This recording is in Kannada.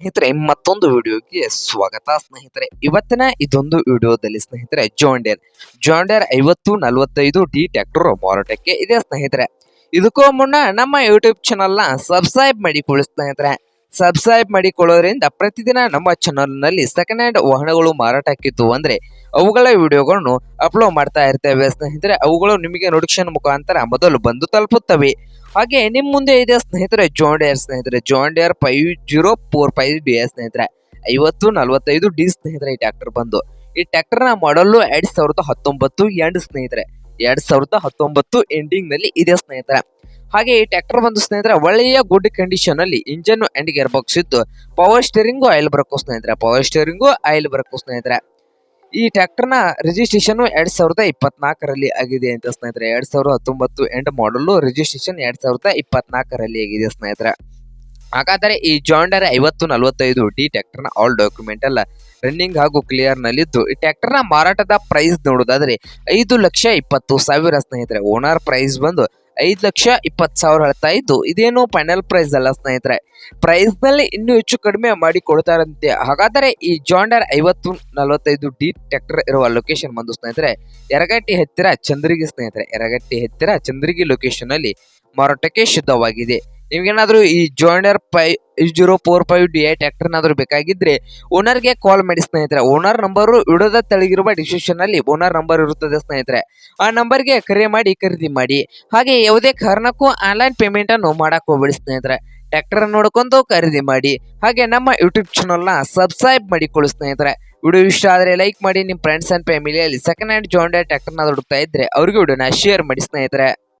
ಸ್ನೇಹಿತರೆ, ಮತ್ತೊಂದು ವಿಡಿಯೋಗೆ ಸ್ವಾಗತ ಸ್ನೇಹಿತರೆ. ಇವತ್ತಿನ ಇದೊಂದು ವಿಡಿಯೋದಲ್ಲಿ ಸ್ನೇಹಿತರೆ ಜಾಂಡಿಯರ್ ಜಾಂಡಿಯರ್ ಐವತ್ತು ನಲವತ್ತೈದು ಡಿ ಟ್ಯಾಕ್ಟರ್ ಮಾರಾಟಕ್ಕೆ ಇದೆ ಸ್ನೇಹಿತರೆ. ಇದಕ್ಕೂ ಮುನ್ನ ನಮ್ಮ ಯೂಟ್ಯೂಬ್ ಚಾನಲ್ನ ಸಬ್ಸ್ಕ್ರೈಬ್ ಮಾಡಿಕೊಳ್ಳಿ ಸ್ನೇಹಿತರೆ. ಸಬ್ಸ್ಕ್ರೈಬ್ ಮಾಡಿಕೊಳ್ಳೋದ್ರಿಂದ ಪ್ರತಿದಿನ ನಮ್ಮ ಚಾನಲ್ನಲ್ಲಿ ಸೆಕೆಂಡ್ ಹ್ಯಾಂಡ್ ವಾಹನಗಳು ಮಾರಾಟಕ್ಕಿತ್ತು ಅಂದ್ರೆ ಅವುಗಳ ವಿಡಿಯೋಗಳನ್ನು ಅಪ್ಲೋಡ್ ಮಾಡ್ತಾ ಇರ್ತೇವೆ ಸ್ನೇಹಿತರೆ. ಅವುಗಳು ನಿಮಗೆ ನೋಟಿಫಿಕೇಶನ್ ಮುಖಾಂತರ ಮೊದಲು ಬಂದು ತಲುಪುತ್ತವೆ. ಹಾಗೆ ನಿಮ್ ಮುಂದೆ ಇದೆ ಸ್ನೇಹಿತರೆ ಜಾಂಡಿಯರ್ ಸ್ನೇಹಿತರೆ. John Deere five zero four five D ಸ್ನೇಹಿತರೆ. ಐವತ್ತು ನಲವತ್ತೈದು ಡಿ ಸ್ನೇಹಿತರೆ ಈ ಟ್ರ್ಯಾಕ್ಟರ್ ಬಂದು. ಈ ಟ್ರ್ಯಾಕ್ಟರ್ನ ಮಾಡಲು ಎರಡ್ ಸಾವಿರದ ಹತ್ತೊಂಬತ್ತು ಎಂಡ್ ಸ್ನೇಹಿತರೆ. ಎರಡ್ ಸಾವಿರದ ಹತ್ತೊಂಬತ್ತು ಎಂಡಿಂಗ್ನಲ್ಲಿ ಇದೆ ಸ್ನೇಹಿತರೆ. ಹಾಗೆ ಈ ಟ್ರ್ಯಾಕ್ಟರ್ ಬಂದು ಸ್ನೇಹಿತರೆ, ಒಳ್ಳೆಯ ಗುಡ್ ಕಂಡೀಷನ್ ಅಲ್ಲಿ ಇಂಜನ್ ಅಂಡ್ ಗೇರ್ ಬಾಕ್ಸ್ ಇದ್ದು ಪವರ್ ಸ್ಟೇರಿಂಗು ಆಯಿಲ್ ಬರಕು ಸ್ನೇಹಿತರೆ. ಪವರ್ ಸ್ಟೇರಿಂಗು ಆಯಿಲ್ ಬರಕು ಸ್ನೇಹಿತರೆ. ಈ ಟ್ರ್ಯಾಕ್ಟರ್ನ ರಿಜಿಸ್ಟ್ರೇಷನ್ ಎರಡ್ ಸಾವಿರದ ಇಪ್ಪತ್ನಾಲ್ಕರಲ್ಲಿ ಆಗಿದೆ ಅಂತ ಸ್ನೇಹಿತರೆ. ಎರಡ್ ಸಾವಿರದ ಹತ್ತೊಂಬತ್ತು ಎಂಡ್ ಮಾಡಲ್ ರಿಜಿಸ್ಟ್ರೇಷನ್ ಎರಡ್ ಸಾವಿರದ ಇಪ್ಪತ್ನಾಲ್ಕರಲ್ಲಿ ಆಗಿದೆ ಸ್ನೇಹಿತರೆ. ಹಾಗಾದರೆ ಈ ಜಾಂಡರ್ ಐವತ್ತು ನಲವತ್ತೈದು ಡಿ ಟ್ರ್ಯಾಕ್ಟರ್ನ ಆಲ್ ಡಾಕ್ಯುಮೆಂಟ್ ಅಲ್ಲ ರನ್ನಿಂಗ್ ಹಾಗೂ ಕ್ಲಿಯರ್ ನಲ್ಲಿದ್ದು, ಈ ಟ್ರ್ಯಾಕ್ಟರ್ನ ಮಾರಾಟದ ಪ್ರೈಸ್ ನೋಡೋದಾದ್ರೆ ಐದು ಲಕ್ಷ ಇಪ್ಪತ್ತು ಸಾವಿರ ಸ್ನೇಹಿತರೆ. ಓನರ್ ಪ್ರೈಸ್ ಬಂದು ಐದು ಲಕ್ಷ ಇಪ್ಪತ್ತು ಸಾವಿರ ಹೇಳ್ತಾ ಇದ್ದು, ಇದೇನು ಫೈನಲ್ ಪ್ರೈಸ್ ಅಲ್ಲ ಸ್ನೇಹಿತರೆ. ಪ್ರೈಸ್ನಲ್ಲಿ ಇನ್ನೂ ಹೆಚ್ಚು ಕಡಿಮೆ ಮಾಡಿ ಕೊಡ್ತಾರಂತೆ ಹಾಗಾದರೆ ಈ ಜಾಂಡರ್ ಐವತ್ತು ನಲವತ್ತೈದು ಡಿ ಟ್ರ್ಯಾಕ್ಟರ್ ಇರುವ ಲೊಕೇಶನ್ ಬಂದು ಸ್ನೇಹಿತರೆ, ಯರಗಟ್ಟಿ ಹತ್ತಿರ ಚಂದ್ರಗಿ ಸ್ನೇಹಿತರೆ. ಯರಗಟ್ಟಿ ಹತ್ತಿರ ಚಂದ್ರಗಿ ಲೊಕೇಶನ್ ಅಲ್ಲಿ ಮಾರಾಟಕ್ಕೆ ಶುದ್ಧವಾಗಿದೆ. ನಿಮ್ಗೇನಾದ್ರೂ ಈ John Deere five zero four five D I tractor ಏನಾದ್ರು ಬೇಕಾಗಿದ್ರೆ ಓನರ್ಗೆ ಕಾಲ್ ಮಾಡಿ ಸ್ನೇಹಿತರೆ. ಓನರ್ ನಂಬರು ವಿಡೋದ ತೆಳಗಿರುವ ಡಿಸ್ಕ್ರಿಪ್ಷನ್ ಅಲ್ಲಿ ಓನರ್ ನಂಬರ್ ಇರುತ್ತದೆ ಸ್ನೇಹಿತರೆ. ಆ ನಂಬರ್ಗೆ ಕರೆ ಮಾಡಿ, ಖರೀದಿ ಮಾಡಿ. ಹಾಗೆ ಯಾವುದೇ ಕಾರಣಕ್ಕೂ ಆನ್ಲೈನ್ ಪೇಮೆಂಟ್ ಅನ್ನು ಮಾಡಕ್ ಹೋಗ್ಬೇಡಿ ಸ್ನೇಹಿತರೆ. ಟ್ರ್ಯಾಕ್ಟರ್ ನೋಡ್ಕೊಂಡು ಖರೀದಿ ಮಾಡಿ. ಹಾಗೆ ನಮ್ಮ ಯೂಟ್ಯೂಬ್ ಚಾನಲ್ನ ಸಬ್ಸ್ಕ್ರೈಬ್ ಮಾಡಿಕೊಳ್ಳಿ ಸ್ನೇಹಿತರೆ. ವಿಡಿಯೋ ಇಷ್ಟ ಆದರೆ ಲೈಕ್ ಮಾಡಿ ನಿಮ್ಮ ಫ್ರೆಂಡ್ಸ್ ಅಂಡ್ ಫ್ಯಾಮಿಲಿಯಲ್ಲಿ ಸೆಕೆಂಡ್ ಹ್ಯಾಂಡ್ ಜಾಂಡರ್ ಟ್ರ್ಯಾಕ್ಟರ್ನ ಹುಡುಕ್ತಾ ಇದ್ರೆ ಅವ್ರಿಗೆ ವಿಡಿಯೋನ ಶೇರ್ ಮಾಡಿ ಸ್ನೇಹಿತರೆ.